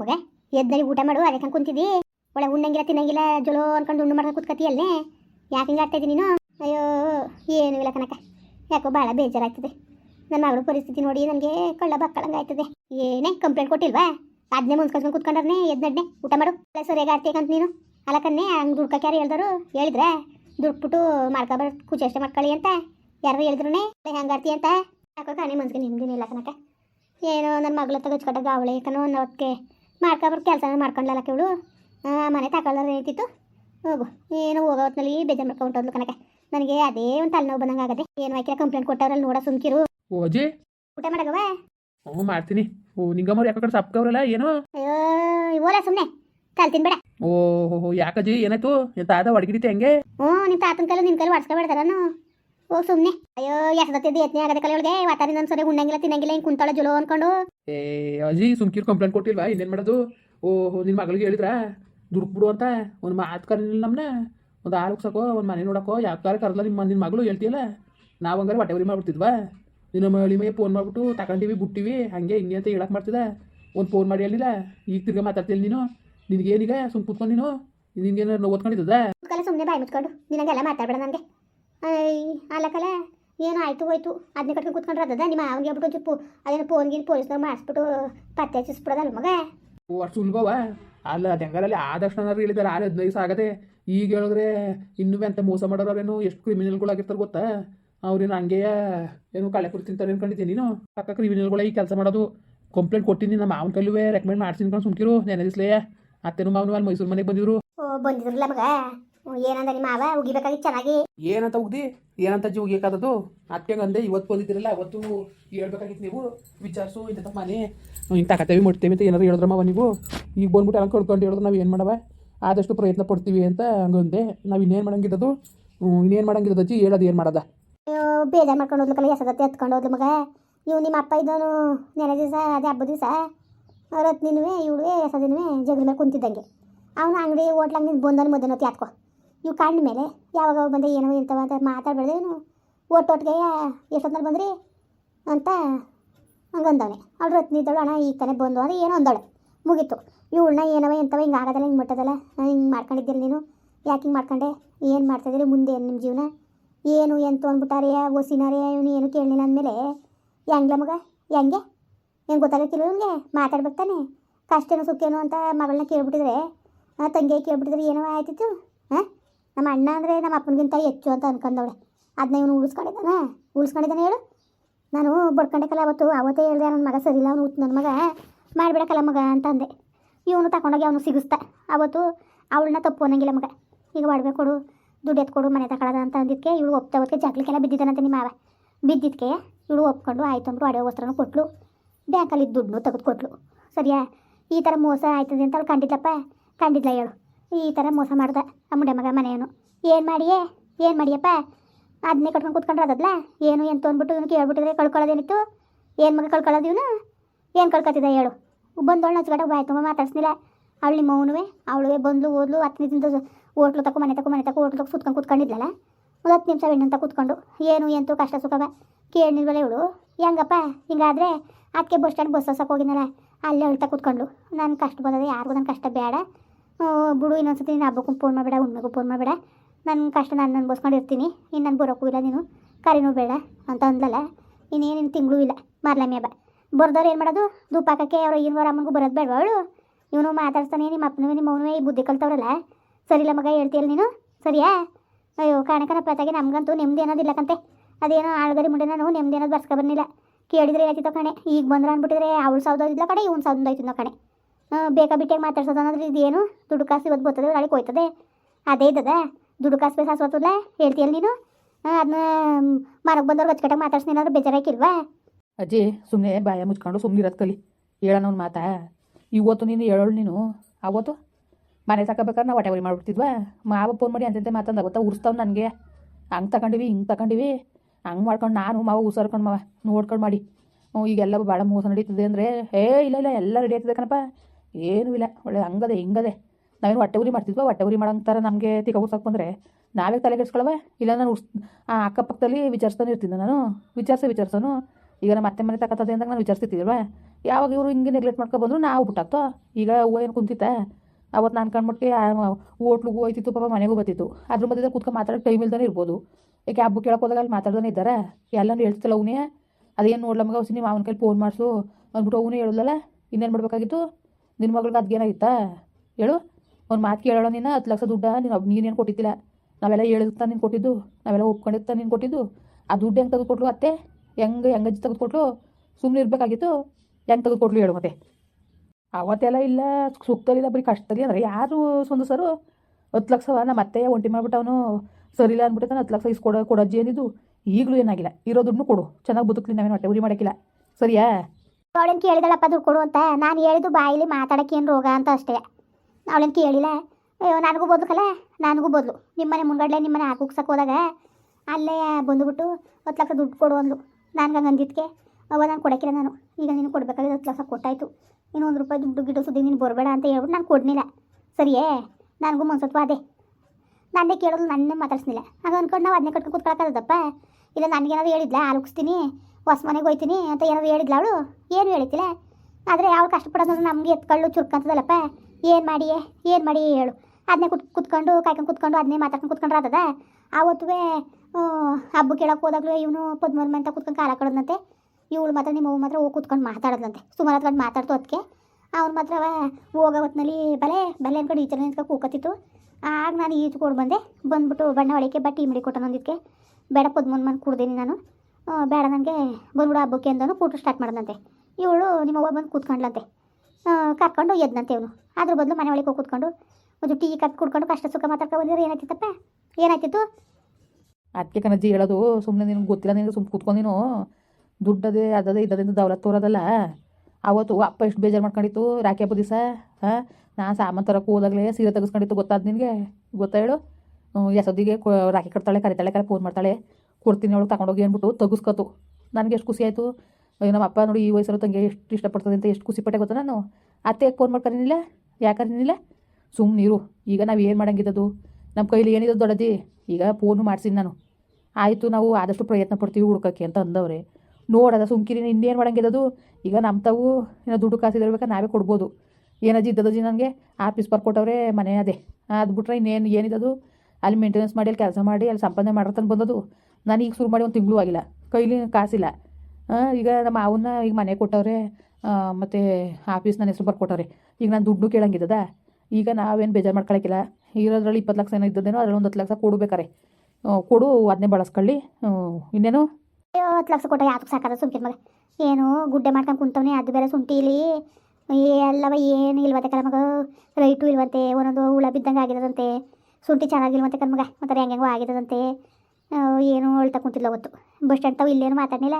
ಮಗ, ಎದ್ದಲ್ಲಿ ಊಟ ಮಾಡು ಅದಕ್ಕೆ ಕುಂತಿದ್ದಿ. ಒಳ್ಳೆ ಉಣ್ಣಂಗಿಲ್ಲ, ತಿನ್ನಂಗಿಲ್ಲ, ಜೊಲೋ ಅನ್ಕೊಂಡು ಉಣ್ಣು ಮಾಡ್ಕೊಂಡು ಕೂತ್ಕತಿಯಲ್ಲೇ. ಯಾಕೆ ಹಿಂಗೆ ಆಗ್ತಾ ನೀನು? ಅಯ್ಯೋ, ಏನೂ ಇಲ್ಲ ಕನಕ ಯಾಕೋ ಭಾಳ ಬೇಜಾರಾಗ್ತದೆ. ನನ್ನ ಮಗಳು ಪರಿಸ್ಥಿತಿ ನೋಡಿ ನನಗೆ ಕಳ್ಳ ಬಕ್ಕಳಂಗೆ ಆಯ್ತದೆ ಏನೇ ಕಂಪ್ಲೇಂಟ್ ಕೊಟ್ಟಿಲ್ವಾ? ಅದನ್ನೇ ಮುನ್ಸ್ಕೊಂಡು ಕೂತ್ಕೊಂಡ್ರೆ ಎದ್ದಡ್ನೆ ಊಟ ಮಾಡು. ಅಲ್ಲ ಸರಿಯಾಗಿ ಅಂತ ನೀನು? ಅಲ್ಲಕನ್ನೇ ಹಂಗೆ ದುಡ್ಕಕ್ಕೆ ಯಾರು ಹೇಳ್ದರು? ಹೇಳಿದ್ರೆ? ದುಡ್ಬಿಟ್ಟು ಮಾಡ್ಕೊಬಾರ್ದು ಅಷ್ಟೇ ಮಾಡ್ಕೊಳ್ಳಿ ಅಂತ? ಯಾರು ಹೇಳಿದ್ರು ಹೆಂಗೆ ಆಡ್ತೀಯ ಅಂತ? ಯಾಕೋ ಕಾಣಿ ಮನ್ಸಿಗೆ ನಿಮ್ದಿನ ಇಲ್ಲ ಕನಕ ಏನೋ ನನ್ನ ಮಗಳ ತಗಚ್ಕೊಟ್ಟ ಗಾವಳೆ ಕನೋ ಅನ್ನೋ ಹೊತ್ತಿಗೆ ಮಾಡ್ಕೊಬಾರ್ದು ಕೆಲಸ ಮಾಡ್ಕೊಂಡ್ಲಲ್ಲ ಕೇಳು. ಮನೆ ತಗೊಳ್ಳೋರು ಏನಿತ್ತು ಹೋಗು. ಏನೋ ಹೋಗೋ ಹೊತ್ನಲ್ಲಿ ಬೇಜಾರು ಮಾಡ್ಕೊಂಡು ಹೋದ್ಲು ಕನಕ ನನಗೆ ಅದೇ ಒಂದು ತಲೆನೋವು ಬಂದಂಗೆ ಆಗದೆ ಏನು ಹಾಕಿರ ಕಂಪ್ಲೇಂಟ್ ಕೊಟ್ಟವ್ರಲ್ಲಿ ನೋಡ ಸುಮ್ಕಿರು. ಓಜಿ ಊಟ ಮಾಡಗವ ಹ್ಞೂ ಮಾಡ್ತೀನಿ. ಓ ನಿಂಗಮ್ಮ ಯಾಕೆ ಕಡೆ ಸಪ್ಕವ್ರಲ್ಲ ಏನೋ? ಅಯ್ಯೋ ಓಲ ಸುಮ್ಮನೆ ತಲೆ ತಿನ್ಬೇಡ. ಓಹೋ ಯಾಕಜಿ? ಯಾಕಜ್ಜಿ ಏನಾಯ್ತು? ಎಂತ ಆದ ಒಡಗಿಡಿತೆ ಹೆಂಗೆ? ಹ್ಞೂ ನಿಮ್ಮ ತಾತನ ಕೈಲಿ ನಿನ್ನ ಕೈಲಿ ಹೊಡ್ಸ್ಕೊಬೇಡ್ತಾರನು ಹೋಗಿ ಸುಮ್ಮನೆ ಅಯ್ಯೋ ಎಷ್ಟೊತ್ತಿದ್ದು ಎತ್ತನೆ ಆಗದೆ ಕಲೆ ವಾತಾರಿ ನನ್ನ ಸರಿ ಉಣ್ಣಂಗಿಲ್ಲ ತಿನ್ನಂಗಿಲ್ಲ ಹಿಂಗೆ ಕುಂತಾಳೆ ಜುಲೋ ಅನ್ಕೊಂಡು. ಏ ಅಜ್ಜಿ ಸುಮ್ಕಿರ್ ಕಂಪ್ಲೇಂಟ್ ಕೊಟ್ಟಿಲ್ವಾ? ಇನ್ನೇನು ಮಾಡೋದು? ಓಹೋ ನಿನ್ನ ಮಗಳಿಗೆ ಹೇಳಿದ್ರಾ? ದುಡ್ಡು ಬಿಡು ಅಂತ. ಒಂದು ಮಾತು ಕರೀಲಿಲ್ಲ ನಮ್ಮನ್ನ ಒಂದು ಹಾಲು ಉಗ್ಸಕ್ಕೋ ಒಂದು ಮನೆ ನೋಡಕ್ಕೋ ಯಾಕಾರ ಕರೆಲ್ಲ ನಿಮ್ಮ ನಿನ್ನ ಮಗಳು ಹೇಳ್ತೀಯಲ್ಲ? ನಾವು ಹಂಗಾರೆ ಹೊಟ್ಟೆ ಉರಿ ಮಾಡ್ಬಿಡ್ತಿದ್ವಾ? ನಿನ್ನ ಮಳಿ ಮೇ ಫೋನ್ ಮಾಡ್ಬಿಟ್ಟು ತಗೊಂಡಿವಿ ಬಿಟ್ಟಿವಿ ಹಂಗೆ ಹಿಂಗೆ ಅಂತ ಹೇಳಕ್ಕೆ ಮಾಡ್ತಿದ ಒಂದು ಫೋನ್ ಮಾಡಿ ಹೇಳಿಲ್ಲ ಈಗ ತಿರ್ಗಾ ಮಾತಾಡ್ತಿಲ್ಲ ನೀನು? ನಿನಗೇನೀಗ ಸುಮ್ ಕೂತ್ಕೊಂಡು ನೀನು? ನಿನ್ಗೇನಾರು ಓದ್ಕೊಂಡಿದ್ದದ ಕಲೆ ಸುಮ್ಮನೆ ಬಾಯಿ ಮುಚ್ಕೊಂಡು. ನಿನಗೆಲ್ಲ ಮಾತಾಡ್ಬೇಡ ನನಗೆ. ಅಲ್ಲ ಕಲೆ ಏನೋ ಆಯಿತು ಹೋಯ್ತು? ಅದನ್ನ ಕಟ್ಕೊಂಡು ಕೂತ್ಕೊಂಡ್ರೆ ಅದದ ನಿಮ್ಮ ಅವ್ನಿಗೆ ಹೇಳ್ಬಿಟ್ಟು ಚುಪ್ಪು ಅದೇನೋ ಫೋನ್ಗಿನ ಪೊಲೀಸ್ನವ್ರು ಮಾಡಿಸ್ಬಿಟ್ಟು ಪತ್ತೆ ಹಚ್ಚಿಸ್ಬಿಡೋದಲ್ಲ ಮಗ? ಅಷ್ಟು ಸುಲಭವ ಅಲ್ಲ ಅದು ಆದಷ್ಟು ಏನಾದ್ರು ಹೇಳಿದ್ದಾರೆ ಆರು ಹದಿನೈದು ದಿವಸ ಆಗದೆ. ಈಗ ಹೇಳಿದ್ರೆ ಇನ್ನೂ ಎಂತ ಮೋಸ ಮಾಡೋರೇನು ಎಷ್ಟು ಕ್ರಿಮಿನಲ್ಗಳಾಗಿರ್ತಾರೆ ಗೊತ್ತಾ? ಅವ್ರೇನು ಹಂಗೆಯ ಏನು ಕಳೆ ಕುರಿ ತಿಂತಾರೆ ಅನ್ಕೊಂಡಿದ್ದೀನಿ ನೀನು? ಪಕ್ಕ ಕ್ರಿಮಿನಲ್ಗಳ ಈ ಕೆಲಸ ಮಾಡೋದು. ಕಂಪ್ಲೇಂಟ್ ಕೊಟ್ಟಿದ್ದೀನಿ ನಮ್ಮ ಮಾವನ ಕಲ್ಲುವೆ ರೆಕಮೆಂಡ್ ಮಾಡ್ಸಿನ್ಕೊಂಡು ಸುಮ್ಕಿರು. ನೆನೆ ದಿಸ್ಲೆಯ ಅತ್ತೆನೂ ಮಾವನು ಅಲ್ಲಿ ಮೈಸೂರು ಮನೆಗೆ ಬಂದಿದ್ರು. ಬಂದಿದ್ರಲ್ಲ ಮಗ? ಏನಂದ ನಿಮ್ಮ ಅವ ಉಗಿಬೇಕಾಗಿತ್ತು ಚೆನ್ನಾಗಿ. ಏನಂತ ಉಗ್ದಿ? ಏನಂತ ಜೀವಿಗೆಕ್ಕಾದದು ಅದಕ್ಕೆ ಅಂದೆ ಇವತ್ತು ಬಂದಿದ್ದೀರಲ್ಲ ಅವತ್ತು ಹೇಳ್ಬೇಕಾಗಿತ್ತು ನೀವು. ವಿಚಾರಿಸು ಇಂಥ ಮನೆ ಇಂಥ ಕತೆವಿ ಮುಟ್ತೇವೆ ಅಂತ ಏನಾದ್ರು ಹೇಳಿದ್ರಮ್ಮ ನೀವು? ಈಗ ಬಂದ್ಬಿಟ್ಟು ಎಲ್ಲ ಕಳ್ಕೊಂಡು ಹೇಳಿದ್ರೆ ನಾವು ಏನು ಮಾಡವ? ಆದಷ್ಟು ಪ್ರಯತ್ನ ಪಡ್ತೀವಿ ಅಂತ ಹಂಗಂದೆ. ನಾವು ಇನ್ನೇನು ಮಾಡಂಗಿದ್ದದು? ಇನ್ನೇನು ಮಾಡಂಗಿದ್ದದು ಅಜ್ಜಿ? ಹೇಳೋದು ಏನು ಮಾಡೋದ? ಬೇಜಾರು ಮಾಡ್ಕೊಂಡು ಹೋದ್ಲು ಕಲೆ ಎಸದತ್ತೆ ಎತ್ಕೊಂಡು ಹೋದ್ಲು ಮಗ. ಇವ್ ನಿಮ್ಮ ಅಪ್ಪ ಇದ್ದವನು ನೆನೆ ದಿವಸ ಅದೇ ಹಬ್ಬದ ದಿವಸ. ರತ್ನಿನುವೆ ಇವಳುವೆ ಎಸದಿನುವೆ ಜಗಳ ಮೇಲೆ ಕುಂತಿದ್ದಂಗೆ. ಅವನು ಅಂಗಡಿ ಹೋಟ್ಲಂಗ್ ಬಂದನು ಮಧ್ಯಾಹ್ನ ಹೊತ್ತು ಯಾತ್ಕೊ. ಇವು ಕಂಡ ಮೇಲೆ ಯಾವಾಗ ಬಂದೆ ಏನೋ ಎಂತವ ಅಂತ ಮಾತಾಡ್ಬೇಡ್ದೆ ಇವನು ಒಟ್ಟೊಟ್ಟಿಗೆ ಎಷ್ಟೊತ್ತಲ್ಲಿ ಬಂದ್ರಿ? ಅಂತ ಹಂಗಂದವಳೆ ಅವಳು ರತ್ನಿದ್ದಳು ಅಣ್ಣ ಈಗ ತಾನೇ ಬಂದು, ಅಂದ್ರೆ ಏನೋ ಅಂದವಳೆ. ಮುಗೀತು. ಇವಳನ್ನ ಏನವ, ಎಂಥವ, ಹಿಂಗೆ ಆಗೋದಲ್ಲ, ಹಿಂಗೆ ಮುಟ್ಟದಲ್ಲ ಹಿಂಗೆ ಮಾಡ್ಕೊಂಡಿದ್ದೀರಿ ನೀನು? ಯಾಕೆ ಹಿಂಗೆ ಮಾಡ್ಕೊಂಡೆ? ಏನು ಮಾಡ್ತಾಯಿದ್ರಿ ಮುಂದೆ ನಿಮ್ಮ ಜೀವನ? ಏನು ಎಂತ ಅಂದ್ಬಿಟ್ಟಾರೆ ಓಸಿನಾರೇ ಇವನು ಏನು ಕೇಳಲಿಲ್ಲ ಅಂದಮೇಲೆ, ಹೆಂಗ್ಲ ಮಗ? ಹೆಂಗೆ? ಹೆಂಗೆ ಗೊತ್ತಾಗತ್ತಿಲ್ಲ ಇವನಿಗೆ ಮಾತಾಡ್ಬೇಕು ತಾನೆ. ಕಷ್ಟನೋ, ಸುಖೇನೋ ಅಂತ ಮಗಳನ್ನ ಕೇಳ್ಬಿಟ್ಟಿದ್ರೆ ತಂಗಿ ಕೇಳ್ಬಿಟ್ಟಿದ್ರೆ ಏನೋ ಆಯ್ತಿತ್ತು, ಹಾಂ? ನಮ್ಮ ಅಣ್ಣ ಅಂದರೆ ನಮ್ಮ ಅಪ್ಪನಿಗಿಂತ ಹೆಚ್ಚು ಅಂತ ಅನ್ಕೊಂಡವಳೆ ಅದನ್ನ ಇವನು ಉಳಿಸ್ಕೊಂಡಿದ್ದಾನೆ. ಉಳಿಸ್ಕೊಂಡಿದ್ದಾನೆ ಹೇಳು. ನಾನು ಬಡ್ಕೊಂಡಕ್ಕಲ್ಲ ಅವತ್ತು, ಅವತ್ತೇ ಹೇಳಿದೆ, ನನ್ನ ಮಗ ಸರಿಯಿಲ್ಲ, ಅವನು ನನ್ನ ಮಗ ಮಾಡಿಬಿಡಕ್ಕಲ್ಲ ಮಗ ಅಂತ ಅಂದೆ ಇವನು ತಗೊಂಡೋಗಿ ಅವನು ಸಿಗಿಸ್ತ ಅವತ್ತು ಅವಳನ್ನ ತಪ್ಪು ಅನ್ನಂಗಿಲ್ಲ ಮಗ. ಈಗ ಒಡವೆ ಕೊಡು, ದುಡ್ಡು ಎತ್ಕೊಡು ಮನೆ ತಗೊಳ್ಳೋದ ಅಂತ ಅಂದಿದ್ದಕ್ಕೆ ಇವಳು ಒಪ್ತಾ. ಹೊತ್ತಿಗೆ ಜಗ್ಲಿಕ್ಕೆಲ್ಲ ಬಿದ್ದಿದ್ದಾನಂತೆ ನಿಮ್ಮ ಮಾವ ಬಿದ್ದಿದ್ದಕ್ಕೆ ಇವಳು ಒಪ್ಕೊಂಡು ಆಯ್ತು ಅಂದ್ಬಿಟ್ಟು ಅಡೆ ವಸ್ತ್ರನೂ ಕೊಟ್ಲು. ಬ್ಯಾಂಕಲ್ಲಿ ದುಡ್ಡು ತೆಗೆದುಕೊಟ್ಲು. ಸರಿಯಾ? ಈ ಥರ ಮೋಸ ಆಯ್ತದೆ ಅಂತ ಅವಳು ಕಂಡಿದ್ಲಪ್ಪ ಕಂಡಿದ್ಲ ಹೇಳು. ಈ ಥರ ಮೋಸ ಮಾಡ್ದೆ. ಆ ಮುಂಡೆ ಮಗ, ಮನೆಯವನು. ಏನು ಮಾಡಿಯೇ? ಏನು ಮಾಡಿಯಪ್ಪ? ಅದನ್ನೇ ಕಟ್ಕೊಂಡು ಕೂತ್ಕೊಂಡ್ರೆ ಅದಲ್ಲ ಏನು ಎಂತ ಅಂದ್ಬಿಟ್ಟು ಇವನು ಕೇಳ್ಬಿಟ್ಟಿದ್ರೆ ಕಳ್ಕೊಳ್ಳೋದೇನಿತ್ತು ಏನು ಮಗ ಕಳ್ಕೊಳ್ಳೋದು ಇವನು? ಏನು ಕಳ್ಕೊತಿದ್ದ ಹೇಳು. ಬಂದವಳು ನಚ್ಕಡೆ ಬಾಯ್ ತುಂಬ ಮಾತಾಡ್ಸ್ನಿಲ್ಲ ಅವಳು ನಿಮ್ಮ ಅವನುವೆ? ಅವಳುವೆ ಬಂದ್ಲು, ಓದ್ಲು, ಹತ್ತು ನಿಮಿಷದಿಂದ ಹೋಟ್ಲು ತಗೊ ಮನೆ ತಕೊ, ಮನೆ ತಗೋ ಹೋಟ್ಲು ತಗೋ ಸುತ್ಕೊಂಡು ಕೂತ್ಕೊಂಡಿದ್ಲಲ್ಲ? ಒಂದು ಹತ್ತು ನಿಮಿಷ ಹೆಣ್ಣಂತ ಕೂತ್ಕೊಂಡು. ಏನು, ಎಂತೂ ಕಷ್ಟ, ಸುಖವ? ಕೇಳಿಲ್ವಲ್ಲ ಇವಳು? ಹೆಂಗಪ್ಪ? ಹಿಂಗಾದ್ರೆ ಅದಕ್ಕೆ ಬಸ್ ಸ್ಟ್ಯಾಂಡ್ ಬಸ್ ಹೋಗಿದ್ನಲ್ಲ, ಅಲ್ಲೇ ಅಳ್ತಾ ಕೂತ್ಕೊಂಡು ನನ್ನ ಕಷ್ಟ ಬಂದದೆ, ಯಾರಿಗೂ ನನ್ನ ಕಷ್ಟ ಬೇಡ. ಬಿಡು, ಇನ್ನೊಂದ್ಸತಿ ನೀನು ಹಬ್ಬಕ್ಕೂ ಫೋನ್ ಮಾಡಬೇಡ ಉಣ್ಮೆಗೂ ಫೋನ್ ಮಾಡಬೇಡ. ನನ್ನ ಕಷ್ಟ ನಾನು ಅನ್ಭವಿಸ್ಕೊಂಡಿರ್ತೀನಿ. ಇನ್ನು ನಾನು ಬರೋಕ್ಕೂ ಇಲ್ಲ ನೀನು. ಕರಿನೂ ಬೇಡ ಅಂತ ಅಂದಲ್ಲ ಇನ್ನೇನು ತಿಂಗಳೂ ಇಲ್ಲ. ಮಾರ್ಲಮ್ಮಿ ಹಬ್ಬ. ಬರ್ದವ್ರು ಏನು ಮಾಡೋದು? ಧೂಪ ಹಾಕಕ್ಕೆ ಅವ್ರ ಈಗಿನ ಅಮ್ಮನಿಗೂ ಬರೋದು ಬೇಡ ಅವಳು? ಇವನು ಮಾತಾಡ್ತಾನೆ ನಿಮ್ಮ ಅಪ್ಪನೂ ನಿಮ್ಮ ಅವನೂ ಈ ಬುದ್ಧಿ ಕಲ್ತವ್ರಲ್ಲ. ಸರಿಲ್ಲ ಮಗ, ಹೇಳ್ತೀಯಲ್ಲ ನೀನು? ಸರಿಯಾ? ಅಯ್ಯೋ ಕಾಣಕನ ಪ್ರತಾಗಿ ನಮಗಂತೂ ನೆಮ್ಮದಿ ಅನ್ನೋದಿಲ್ಲಕಂತೆ ಅದೇನೋ ಆಳ್ಗರಿ ಮುಂಡೆ ನಾನು, ನೆಮ್ಮದಿ ಅನ್ನೋದು ಬರ್ಸ್ಕೊ ಬರ್ನಿಲ್ಲ ಕೇಳಿದ್ರೆ ಹೇಳ್ತಿದ್ದೋ ಕಣೆ. ಈಗ ಬಂದ್ರೆ ಅಂದ್ಬಿಟ್ಟಿದ್ರೆ ಅವಳು ಸೌದೋದಿಲ್ಲ ಕಣೆ, ಇವ್ನು ಸೌದೋಯ್ತಿದ್ನೋ ಕಣೆ. ಆ, ಬೇಕಾ ಬಿಟ್ಟಿಗೆ ಮಾತಾಡ್ಸೋದು ಇದು ಇದೇನು? ದುಡ್ಡು ಕಾಸು ಇವತ್ತು ಬರ್ತದೆ ಗಾಡಿ ಹೋಯ್ತದೆ ಅದೇ ಇದ್ದದ? ದುಡ್ಡು ಕಾಸು ಬೇಕು ಹಸ್ವತ್ತಲ್ಲ ಹೇಳ್ತೀಯಲ್ಲ ನೀನು? ಅದನ್ನ ಮರಕ್ಕೆ ಬಂದವ್ರು ಅಚ್ಚಕಟ್ಟಾಗಿ ಮಾತಾಡ್ಸಿ ಏನಾದ್ರು ಬೇಜಾರಾಕಿಲ್ವಾ ಅಜ್ಜಿ ಸುಮ್ಮನೆ ಬಾಯ ಮುಚ್ಕೊಂಡು ಸುಮ್ಮನಿರೋದು ಕಲಿ. ಹೇಳೋಣ ಮಾತಾ. ಇವತ್ತು ನೀನು ಹೇಳೋಳು ನೀನು. ಅವತ್ತು? ಮನೆ ತಗೋಬೇಕಾದ್ರೆ ನಾವು ಹೊಟ್ಟೆ ಮಾಡಿಬಿಡ್ತಿದ್ವಾ? ಮಾವ ಫೋನ್ ಮಾಡಿ ಅಂತಂತೆ ಮಾತಂದ ಗೊತ್ತಾ? ಉರ್ಸ್ತಾವ್ ನನಗೆ. ಹಂಗೆ ತಗೊಂಡಿವಿ ಹಿಂಗೆ ತಗೊಂಡಿವಿ. ಹಂಗೆ ಮಾಡ್ಕೊಂಡು ನಾನು ಮಾವ ಉಸರ್ಕೊಂಡು ಮಾವ ನೋಡ್ಕೊಂಡು ಮಾಡಿ. ಈಗೆಲ್ಲ ಭಾಳ ಮೋಸ ನಡೀತದೆ ಅಂದರೆ ಏ ಇಲ್ಲ ಇಲ್ಲ ಎಲ್ಲ ರೆಡಿ ಆಗ್ತದೆ ಕಣಪ್ಪ. ಏನೂ ಇಲ್ಲ. ಒಳ್ಳೆ ಹಂಗದೆ, ಹಿಂಗದೆ. ನಾವೇನು ಹೊಟ್ಟೆ ಉರಿ ಮಾಡ್ತಿದ್ವಾ, ಹೊಟ್ಟೆ ಉರಿ ಮಾಡೋಂಥರ ನಮಗೆ ತಿಕ್ಕ ಉರ್ಸಕ್ಕೆ ಬಂದರೆ ನಾವೇ ತಲೆ ಕೆಡ್ಸ್ಕೊಳವ? ಇಲ್ಲ ನಾನು ಉರ್ಸ್ ಅಕ್ಕಪಕ್ಕದಲ್ಲಿ ವಿಚಾರಿಸ್ತಾನೆ ಇರ್ತೀನಿ ನಾನು. ವಿಚಾರಿಸೆ ವಿಚಾರಿಸೋನು. ಈಗ ನಮ್ಮ ಅತ್ತೆ ಮನೆ ತಗೋತದೆ ಅಂದಾಗ ನಾನು ವಿಚಾರಿಸ್ತಿದ್ದಿಲ್ವಾ ಯಾವಾಗ ಇವರು ಹಿಂಗೆ ನೆಗ್ಲೆಕ್ಟ್ ಮಾಡ್ಕೊ ಬಂದ್ರು ನಾವು ಬಿಟ್ಟಾಕ್ತೋ ಈಗ ಹೂವು ಏನು ಕುಂತಿತ್ತ? ಅವತ್ತು ನಾನು ಕಂಡ್ಬಿಟ್ಟು ಹೋಟ್ಲಿಗೂ ಹೋಯ್ತಿತ್ತು, ಪಾಪ ಮನೆಗೂ ಬತ್ತಿತ್ತು ಅದ್ರ ಮಧ್ಯದಲ್ಲಿ ಕುತ್ಕೊಂಡು ಮಾತಾಡೋಕೆ ಟೈಮ್ ಇಲ್ದೇ ಇರ್ಬೋದು. ಯಾಕೆ ಬುಕ್ ಕೇಳಕ್ಕೆ ಹೋದಾಗ ಅಲ್ಲಿ ಮಾತಾಡ್ದಾನೆ ಇದ್ದಾರೆ? ಎಲ್ಲನೂ ಹೇಳ್ತಿಲ್ಲ ಅವನೇ? ಅದೇನು ನೋಡ್ಲ ಮಗ ಹೊಸಿ ನಿಮ್ಮ ಅವನ ಕೈಲಿ ಫೋನ್ ಮಾಡಿಸು ಅಂದ್ಬಿಟ್ಟು ಅವನೇ ಹೇಳಿದ್ಲಲ್ಲ ಇನ್ನೇನು ಮಾಡಬೇಕಾಗಿತ್ತು? ನಿನ್ನ ಮಗಳಿಗೆ ಅದ್ಗೇನಾಗಿತ್ತಾ ಹೇಳು. ಒಂದು ಮಾತು ಕೇಳೋಣ ನೀನು, ಹತ್ತು ಲಕ್ಷ ದುಡ್ಡ ನೀನು ನೀನೇನು ಕೊಟ್ಟಿದ್ದಿಲ್ಲ? ನಾವೆಲ್ಲ ಹೇಳಿರ್ತಾ ನೀನು ಕೊಟ್ಟಿದ್ದು, ನಾವೆಲ್ಲ ಒಪ್ಕೊಂಡಿರ್ತಾ ನೀನು ಕೊಟ್ಟಿದ್ದು. ಆ ದುಡ್ಡು ಹೆಂಗೆ ತೆಗೆದುಕೊಟ್ಲು ಅತ್ತೆ? ಹೆಂಗೆ ಹೆಂಗಜ್ಜಿ ತೆಗೆದುಕೊಟ್ಲು? ಸುಮ್ಮನೆ ಇರಬೇಕಾಗಿತ್ತು? ಹೆಂಗೆ ತೆಗೆದುಕೊಟ್ಲು ಹೇಳು ಮತ್ತೆ. ಅವತ್ತೆಲ್ಲ ಇಲ್ಲ ಸುಕ್ತಲಿಲ್ಲ ಬರೀ ಕಷ್ಟದಲ್ಲಿ ಅಂದರೆ ಯಾರು ಸರು? ಹತ್ತು ಲಕ್ಷವ? ನಮ್ಮ ಅತ್ತೆ ಒಂಟಿ ಮಾಡ್ಬಿಟ್ಟು ಅವನು ಸರಿ ಇಲ್ಲ ಅಂದ್ಬಿಟ್ಟು ಹತ್ತು ಲಕ್ಷ ಇಸ್ಕೊಡೋ ಕೊಡಜ್ಜಿ ಏನಿದ್ದು ಈಗಲೂ ಏನಾಗಿಲ್ಲ. ಇರೋ ದುಡ್ಡು ಕೊಡು. ಚೆನ್ನಾಗಿ ಬದುಕಲಿ ನಾವೇನು ಹೊಟ್ಟೆ ಉರಿ ಮಾಡೋಕ್ಕಿಲ್ಲ. ಸರಿಯಾ? ಅವಳೇನು ಕೇಳಿದಳಪ್ಪ ದುಡ್ಡು ಕೊಡು ಅಂತ. ನಾನು ಹೇಳಿದ್ದು ಬಾಯಿಲಿ ಮಾತಾಡೋಕೆ ಏನು ರೋಗ ಅಂತ ಅಷ್ಟೇ. ಅವಳೇನು ಕೇಳಿಲ್ಲ. ಅಯ್ಯೋ, ನನಗೂ ಬದುಕಲ್ಲ ನನಗೂ ಬದಲು. ನಿಮ್ಮನೆ ಮುಂಗಡಲೆ ನಿಮ್ಮನೆ ಹಾಕುಕ್ಸಕ್ಕೆ ಹೋದಾಗ ಅಲ್ಲೇ ಬಂದುಬಿಟ್ಟು ಹತ್ತು ಲಕ್ಷ ದುಡ್ಡು ಕೊಡು ಅಂದ್ಲು. ನಾನು ಹಂಗೆ ಅಂದಿದ್ದಕ್ಕೆ ಅವ ನಾನು ಕೊಡೋಕ್ಕಿಲ್ಲ ನಾನು. ಈಗ ನೀನು ಕೊಡಬೇಕಾದ್ರೆ ಹತ್ತು ಲಕ್ಷ ಕೊಟ್ಟಾಯಿತು. ಇನ್ನು ಒಂದು ರೂಪಾಯಿ ದುಡ್ಡು ಗಿಡ ಸುದ್ದಿ ನೀನು ಬರಬೇಡ ಅಂತ ಹೇಳ್ಬಿಟ್ಟು ನಾನು ಕೊಡಲಿಲ್ಲ ಸರಿಯೇ? ನನಗೂ ಮನ್ಸತ್ವ ಅದೇ. ನನ್ನೇ ಕೇಳೋದು ನನ್ನೇ ಮಾತಾಡ್ಸ್ನಿಲ್ಲ. ಹಾಗೆ ಅಂದ್ಕೊಂಡು ನಾವು ಅದನ್ನೇ ಕಟ್ಕೊಂಡು ಕೂತ್ಕೊಳಕ್ಕಾಗದಪ್ಪ ಇಲ್ಲ ನನಗೇನಾದ್ರು ಹೇಳಿದ್ಲ? ಆಲೋಗಿಸ್ತೀನಿ ಹೊಸ ಮನೆಗೆ ಹೋಯ್ತೀನಿ ಅಂತ ಏನಾದ್ರು ಹೇಳಿದ್ಲ ಅವಳು. ಏನು ಹೇಳಿತಿಲ್ಲ ಆದರೆ ಅವಳು ಕಷ್ಟಪಡೋದು ನಮಗೆ ಎತ್ಕೊಳ್ಳು ಚುರ್ಕಂತದಲ್ಲಪ್ಪ ಏನು ಮಾಡಿ ಏನು ಮಾಡಿ ಹೇಳು. ಅದನ್ನೇ ಕುತ್, ಕುತ್ಕೊಂಡು, ಕಾಯ್ಕೊಂಡು ಕುತ್ಕೊಂಡು ಅದನ್ನೇ ಮಾತಾಡ್ಕೊಂಡು ಕುತ್ಕೊಂಡ್ರೆ ಆತದ? ಆವತ್ತುವೆ ಹಬ್ಬ ಕೇಳೋಕೆ ಹೋದಾಗಲೂ ಇವನು ಪದ್ಮೂರು ಅಂತ ಕುತ್ಕೊಂಡು ಕಾಲ ಕಡೋದಂತೆ ಇವಳು ಮಾತ್ರ ನಿಮ್ಮ ಮಾತ್ರ ಹೋಗಿ ಕುತ್ಕೊಂಡು ಮಾತಾಡೋದಂತೆ ಸುಮಾರು ಹತ್ಕೊಂಡು ಮಾತಾಡ್ತು ಅದಕ್ಕೆ ಅವ್ನು ಮಾತ್ರ ಹೋಗೋ ಹೊತ್ನಲ್ಲಿ ಬಲೆ ಬಲೆ ಅನ್ಕೊಂಡು ಈಚೆ ನಿಂತ್ಕೊಂಡು ಕೂಕತ್ತಿತ್ತು. ಆಗ ನಾನು ಈಜು ಕೊಡು ಬಂದೆ. ಬಂದ್ಬಿಟ್ಟು ಬಣ್ಣ ಹೊಳಿಕೆ ಬಟ್ಟೆ ಇಮಿಡಿ ಕೊಟ್ಟನೊಂದಿದ್ದಕ್ಕೆ ಬೇಡ ಪದ್ಮೂರು ಮನ್ ಕುಡ್ದೀನಿ ನಾನು. ಬೇಡ ನನಗೆ ಬಂದ್ಬಿಡು ಹಬ್ಬಕ್ಕೆ ಅಂದನು ಫೋಟೋ ಸ್ಟಾರ್ಟ್ ಮಾಡ್ದಂತೆ. ಇವಳು ನಿಮ್ಮ ಅವ್ವ ಬಂದು ಕೂತ್ಕೊಂಡ್ಲಂತೆ ಕರ್ಕೊಂಡು ಎದ್ನಂತೆ ಇವನು. ಅದ್ರ ಬದಲು ಮನೆ ಒಳಗೆ ಹೋಗಿ ಕೂತ್ಕೊಂಡು ಒಂದು ಟೀ ಕತ್ ಕುಡ್ಕೊಂಡು ಕಷ್ಟ ಸುಖ ಮಾತಾಡ್ಕೊ ಬಂದಿದ್ರೆ ಏನಾಯ್ತಿತ್ತಪ್ಪ? ಏನಾಯ್ತಿತ್ತು? ಅದಕ್ಕೆ ಕಣಜ್ಜಿ ಹೇಳೋದು ಸುಮ್ಮನೆ ನಿನಗೆ ಗೊತ್ತಿಲ್ಲ ನಿನಗೆ ಸುಮ್ಮನೆ ಕೂತ್ಕೊಂಡು ನೀನು. ದುಡ್ಡದೇ ಅದದೇ ಇದರಿಂದ ದೌಲತ್ ತೋರೋದಲ್ಲ. ಅವತ್ತು ಅಪ್ಪ ಎಷ್ಟು ಬೇಜಾರು ಮಾಡ್ಕೊಂಡಿತ್ತು, ರಾಖಿ ಹಬ್ಬ ದಿವಸ? ಹಾಂ ನಾನು ಸಾಮಾನು ತರಕ್ಕೆ ಹೋದಾಗಲೇ ಸೀರೆ ತೆಗೆಸ್ಕೊಂಡಿತ್ತು, ಗೊತ್ತಾದ ನಿನಗೆ? ಗೊತ್ತಾ ಹೇಳು? ಎಸೋದಿಗೆ ರಾಖಿ ಕಟ್ತಾಳೆ, ಕರಿತಾಳೆ, ಕರೆ ಫೋನ್ ಮಾಡ್ತಾಳೆ. ಕೊಡ್ತೀನಿ ಅವಳು ತಗೊಂಡೋಗಿ ಅಂದ್ಬಿಟ್ಟು ತೆಗಿಸ್ಕೊತು. ನನಗೆ ಎಷ್ಟು ಖುಷಿ ಆಯಿತು. ನಮ್ಮ ಅಪ್ಪ ನೋಡಿ ಈ ವಯಸ್ಸಲ್ಲೂ ತಂಗೆ ಎಷ್ಟು ಇಷ್ಟಪಡ್ತದೆ ಅಂತ ಎಷ್ಟು ಖುಷಿ ಪಟ್ಟೆ ಗೊತ್ತಾ ನಾನು? ಅತ್ತೆ ಫೋನ್ ಮಾಡ್ಕರಿನಿಲ್ಲ ಯಾಕೆ ಕರೀನಿಲ್ಲ ಸುಮ್ಮನೆ ನೀರು ಈಗ ನಾವು ಏನು ಮಾಡಂಗಿದ್ದದು? ನಮ್ಮ ಕೈಲಿ ಏನಿದೆ ದೊಡ್ಡದಿ ಈಗ ಫೋನು ಮಾಡ್ಸೀನಿ ನಾನು. ಆಯಿತು, ನಾವು ಆದಷ್ಟು ಪ್ರಯತ್ನ ಪಡ್ತೀವಿ ಹುಡುಕಕ್ಕೆ ಅಂತ ಅಂದವ್ರೆ. ನೋಡದ ಸುಮ್ಕಿರಿ ಇನ್ನೇನು ಮಾಡಂಗಿದ್ದದು? ಈಗ ನಮ್ಮ ತಾವು ಏನೋ ದುಡ್ಡು ಕಾಸಿದಿರ್ಬೇಕಾ ನಾವೇ ಕೊಡ್ಬೋದು. ಏನಜ್ಜಿ ಇದ್ದದಜ್ಜಿ ನನಗೆ ಆಫೀಸ್ ಬರ್ಕೊಟ್ಟವ್ರೆ ಮನೆ ಅದೇ. ಅದು ಬಿಟ್ರೆ ಇನ್ನೇನು, ಏನಿದದು? ಅಲ್ಲಿ ಮೇಂಟೆನೆನ್ಸ್ ಮಾಡಿ, ಅಲ್ಲಿ ಕೆಲಸ ಮಾಡಿ, ಅಲ್ಲಿ ಸಂಪಾದನೆ ಮಾಡಿರ್ತಾನೆ ಬಂದದು ನಾನು ಈಗ ಶುರು ಮಾಡಿ ಒಂದು ತಿಂಗಳು ಆಗಿಲ್ಲ. ಕೈಲಿ ಕಾಸಿಲ್ಲ. ಈಗ ನಮ್ಮ ಅವನ್ನ ಈಗ ಮನೆ ಕೊಟ್ಟವ್ರೆ ಮತ್ತು ಆಫೀಸ್ ನನ್ನ ಹೆಸರು ಬರ್ಕೊಟ್ಟವ್ರೆ. ಈಗ ನಾನು ದುಡ್ಡು ಕೇಳಂಗಿದ್ದದ? ಈಗ ನಾವೇನು ಬೇಜಾರು ಮಾಡ್ಕೊಳಕ್ಕಿಲ್ಲ. ಇರೋದ್ರಲ್ಲಿ ಇಪ್ಪತ್ತು ಲಕ್ಷ ಏನೋ ಇದ್ದದೇನೋ ಅದರಲ್ಲಿ ಒಂದು ಹತ್ತು ಲಕ್ಷ ಕೊಡಬೇಕಾರೆ ಕೊಡು ಅದನ್ನೇ ಬಳಸ್ಕೊಳ್ಳಿ. ಇನ್ನೇನು? ಹತ್ತು ಲಕ್ಷ ಕೊಟ್ಟ ಯಾಕೆ ಸಾಕಾದ ಸುಮ್ಕಿನ ಮಗ? ಏನು ಗುಡ್ಡೆ ಮಾಡ್ಕೊಂಡು ಕುಂತವನೇ, ಅದು ಬೇರೆ ಶುಂಠಿಲಿ ಎಲ್ಲವ ಏನು ಇಲ್ವಂತೆ ಕಲ ಮಗ? ರೈಟು ಇಲ್ವಂತೆ, ಒಂದೊಂದು ಹುಳ ಬಿದ್ದಂಗೆ ಆಗಿರೋದಂತೆ ಶುಂಠಿ ಚೆನ್ನಾಗಿಲ್ವಂತೆ ಕಣ್ಮಗ ಮತ್ತೆ ಹೆಂಗೆಂಗೋ ಆಗಿರೋದಂತೆ ಏನು ಅಳ್ತಾ ಕುಂತಿಲ್ಲ ಅವತ್ತು. ಬಸ್ ಸ್ಟ್ಯಾಂಡ್ ತಾವು ಇಲ್ಲೇನು ಮಾತಾಡ್ನಿಲ್ಲ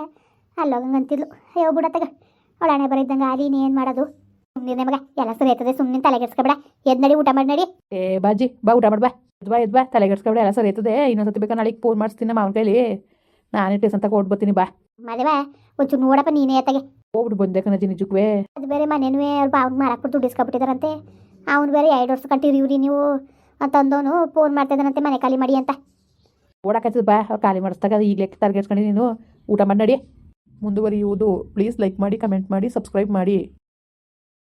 ಅಲ್ಲೋಗಂಗೆ ಅಂತಿದ್ಲು. ಅಯ್ಯೋ ಬಿಡತ್ತಾಗ ತಗ ಹಣೆ ಬರಿದ್ದಂಗೆ ಆದಿ ಏನು ಮಾಡೋದು? ಸುಮ್ಮನೆ ಮಗ ಎಲ್ಲ ಸರಿ ಆಯ್ತದೆ. ಸುಮ್ಮನೆ ತಲೆಗೆಡ್ಸ್ಕೊಬೇಡ ಎದ್ ನಡಿ ಊಟ ಮಾಡಿ ನಡಿ. ಏ ಬಾಜಿ ಬಾ ಊಟ ಮಾಡ್ಬಾ ಎದ್ವಾ ಎದ್ವಾ ತಲೆಗೆಡ್ಸ್ಕೊಬೇಡ ಎಲ್ಲ ಸರಿ ಆಯ್ತದೆ. ಇನ್ನೊಂದ್ಸತಿ ಬೇಕಾ ನಾಳೆಗೆ ಫೋನ್ ಮಾಡಿಸ್ತೀನಿ ಮಾವನ ಕೈಲಿ. ನಾನೇ ಟೇಸ್ ಅಂತ ಬರ್ತೀನಿ ಬಾ. ಮದುವೆ? ಒಂಚೂರು ನೋಡಪ್ಪ ನೀನೇ ಎತ್ತಾಗೆ ಹೋಗ್ಬಿಟ್ಟು ಬಂದೆ ಕಣಜಿ ನಿಜಕ್ಕೂ ಅದು ಬೇರೆ ಮನೇನು ಅವ್ರು ಅವ್ನು ಮಾರಾಕ್ಬಿಟ್ಟು ದುಡ್ಡು ಇಸ್ಕೊಬಿಟ್ಟಿದಾರಂತೆ ಅವ್ನು ಬೇರೆ ಎರಡು ವರ್ಷ ಕಂಟಿರಿ ನೀವು. ಅಂತಂದವನು ಫೋನ್ ಮಾಡ್ತಿದ್ದಾನಂತೆ ಮನೆ ಖಾಲಿ ಮಾಡಿ ಅಂತ. ಓಡಾಕತ್ತದ ಬಾ ಅವ್ರು ಖಾಲಿ ಮಾಡಿಸ್ದಾಗ ಈಗಲೇ ತರ್ಗೆಡ್ಸ್ಕೊಂಡು ನೀನು. ಊಟ ಮಾಡಿ ನಡಿ. ಮುಂದುವರಿಯುವುದು. ಪ್ಲೀಸ್ ಲೈಕ್ ಮಾಡಿ ಕಮೆಂಟ್ ಮಾಡಿ ಸಬ್ಸ್ಕ್ರೈಬ್ ಮಾಡಿ.